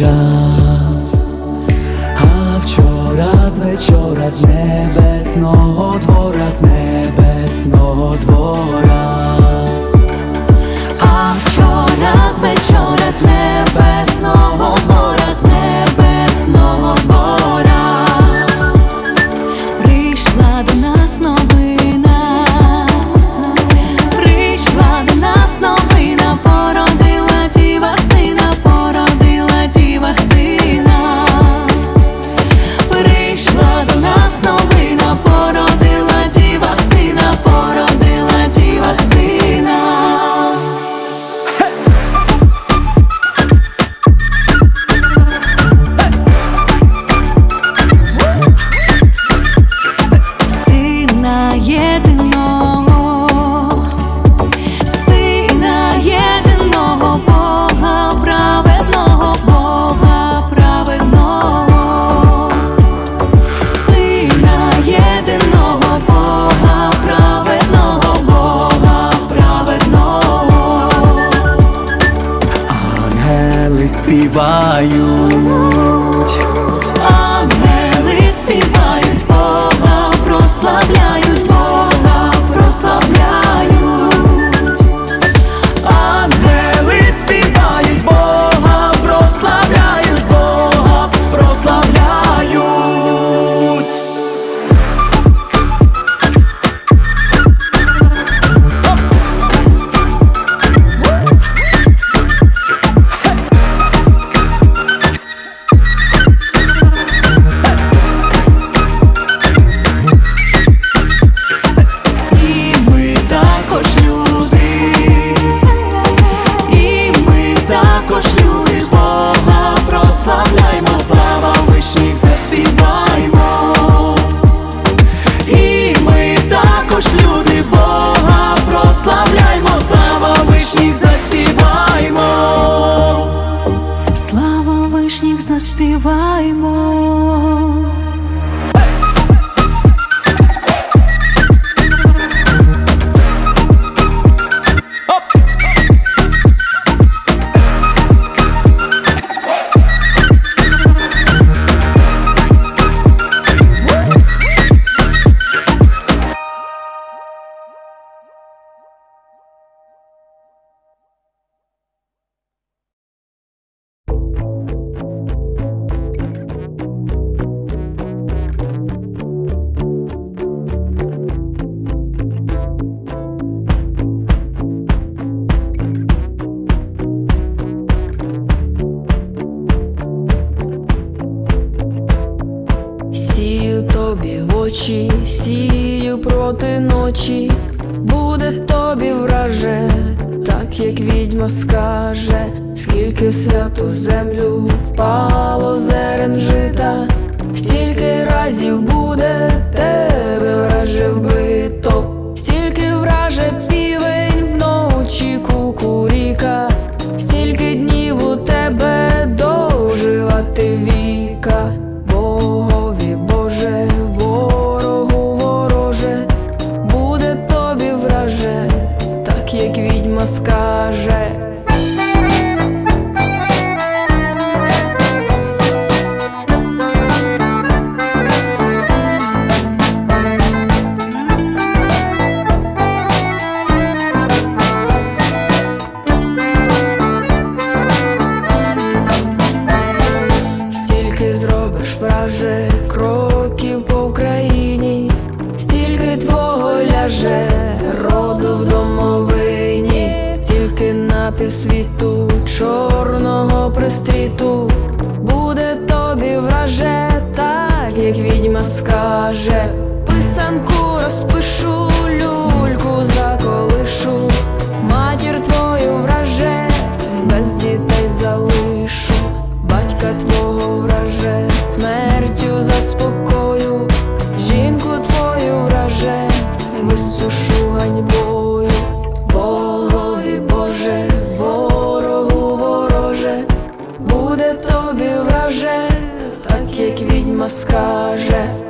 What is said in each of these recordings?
Вечора, а вчора з вечора з небесного двора, з небесного двора. А вчора з вечора очі, сію проти ночі, буде тобі враже, так як відьма скаже, скільки святу землю впало зерен жита, стільки разів буде тебе враже вбито. Як скаже. Писанку розпишу, як скаже.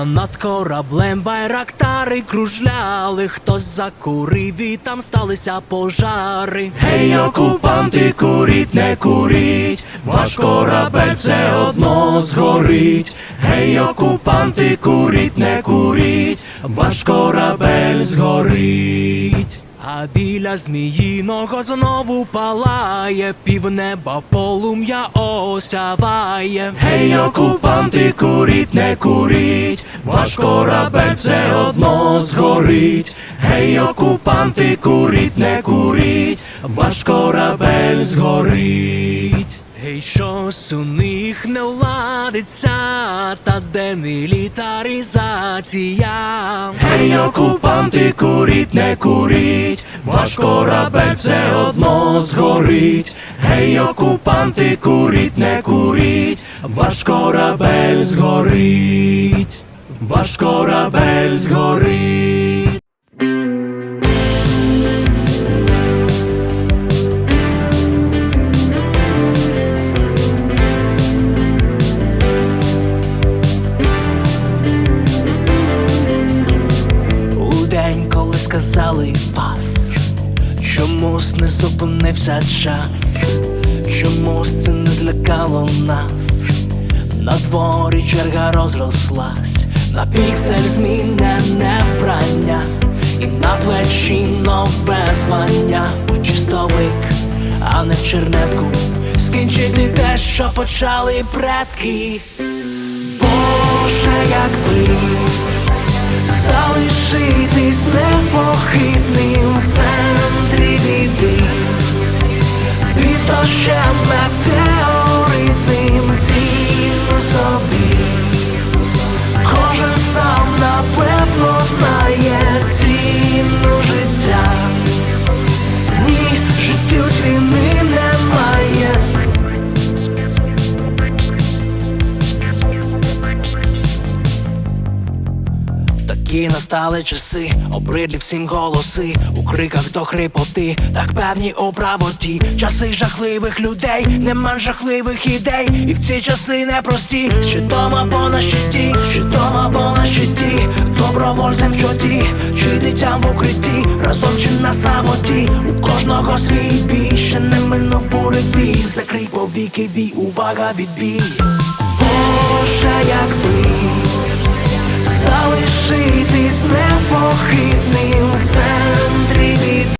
Над кораблем байрактари кружляли, хтось закурив і там сталися пожари. Гей, окупанти, куріть, не куріть, ваш корабель все одно згорить. Гей, окупанти, куріть, не куріть, ваш корабель згорить. А біля зміїного знову палає, півнеба полум'я осяває. Гей, окупанти, куріть, не куріть, ваш корабель все одно згорить. Гей, окупанти, куріть, не куріть, ваш корабель згорить. Гей, щось у них не владиться, та де мілітаризація. Гей, окупанти, куріть, не куріть, ваш корабель все одно згорить. Гей, окупанти, куріть, не куріть, ваш корабель згорить, ваш корабель згорить. Зупинився час, чомусь це не злякало нас. На дворі черга розрослась, на піксель змінене вбрання, і на плечі нове звання у чистовик, а не в чернетку. Скінчити те, що почали предки. Боже, якби залишитись непохитним в центрі біди, під дощем метеоритним цінно собі. Кожен сам напевно знає ціну життя. Настали часи, обридлі всім голоси, у криках до хрипоти, так певні у правоті. Часи жахливих людей, нема жахливих ідей, і в ці часи непрості, щитом або на щиті, щитом або на щиті, добровольцем в чоті, чи дитям в укритті, разом чи на самоті, у кожного свій бій, ще не минув буревій, закрий повіки бій, увага відбій. Боже, якби залишитись непохитним в центрі